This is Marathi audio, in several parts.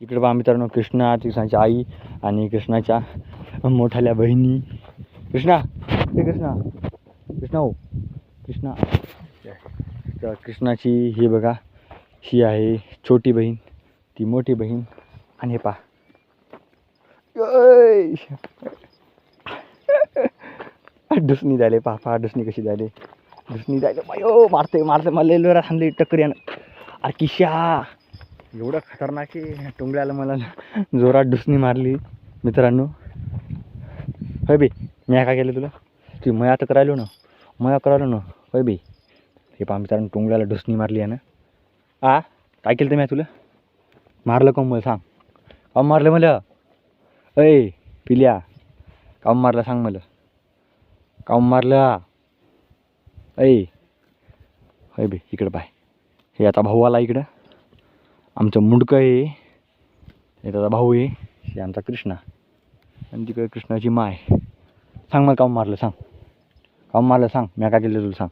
इकडे पहा मित्रांनो कृष्णा कृष्णाची आई आणि कृष्णाच्या मोठ्याल्या बहिणी. कृष्णा हे कृष्णा कृष्णा हो कृष्णा. तर कृष्णाची ही बघा ही आहे छोटी बहीण ती मोठी बहीण. आणि हे पहा. डुसणी झाले पहा पहा डुसणी कशी झाले. डुसणी झाले. बायो मारते मारते मला लय लोरा थांबली टकरी आणि अरे किशा. एवढं खतरनाक आहे. टुंगड्याला मला जोरात डुसणी मारली. मित्रांनो. होय बी मी काय केलं तुला? तू मया तर करायलो ना. मया करायलो ना. होय बी. हे पहा मित्रांनो टुंगड्याला डुसणी मारली आहे ना आ? काय केलं तर मी तुला? मारलं का मला सांग. काम मारलं मला? अय पिल्या. काम मारलं सांग मला? काम मारलं? ऐ. होय बी इकडं पाय. हे आता भाऊ आला इकडं. आमचं मुंडकं आहे. हे त्याचा भाऊ आहे. हे आमचा कृष्णा. आणि तिकडे कृष्णाची माय सांग मला काम मारलं सांग. काम मारलं सांग. मी काय केलं तुला सांग.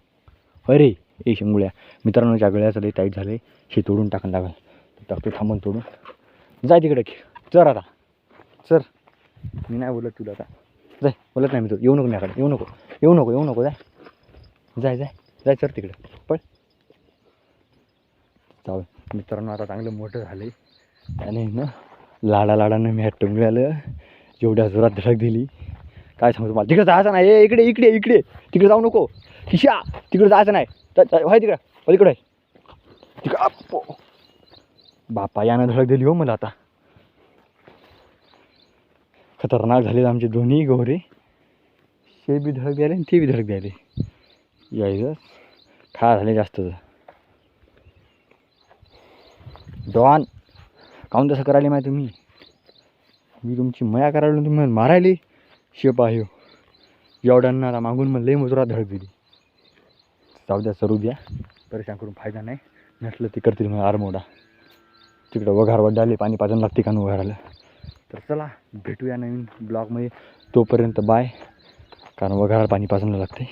अरे ए शिंगुळ्या. मित्रांनो ज्या गळ्या लई टाईट झालं. हे तोडून टाकून लागल टाकतो थांबून तोडून. जाय तिकडे. चर आता. चर मी नाही बोलत तुला आता. जाय बोलत नाही मी तू येऊ नको माझ्याकडे. येऊ नको. येऊ नको. येऊ नको. जाय जाय जाय जाय चर तिकडे. पळ. चालेल मित्रांनो आता चांगलं मोठं झालं. आहे आणि ना लाडा लाडानं मी ह्या आलं. जेवढ्या जोरात धडक दिली. काय सांगतो मला तिकडे जायचं नाही. ए, इकडे इकडे इकडे. तिकडे जाऊ नको. खिशा. तिकडे जायचं नाही. व्हाय तिकडं. पलीकडे आहे. तिकडं बापा यानं धडक दिली हो मला आता. खतरनाक झाले आमचे दोन्ही गोरे. हे बी धडक द्यायले आणि ते बी धडक द्यायले. यायचं. खा झाले जास्त डॉन काऊन तसं करायला माहिती तुम्ही? मी तुमची मया करायला तुम्ही मारायली? मारायले शेप आहे हो. एवढ्यांना मागून मग लई मजुरात धडक दिली. जाऊ द्या सरू द्या. परेशान करून फायदा नाही. नसलं ते करतील मग आरमोडा. तिकडं वघार वडाले पाणी पाजून लागते का न वघाराला? तर चला भेटूया नवीन ब्लॉगमध्ये. तोपर्यंत बाय. कारण वघाराला पाणी पाजून लागते.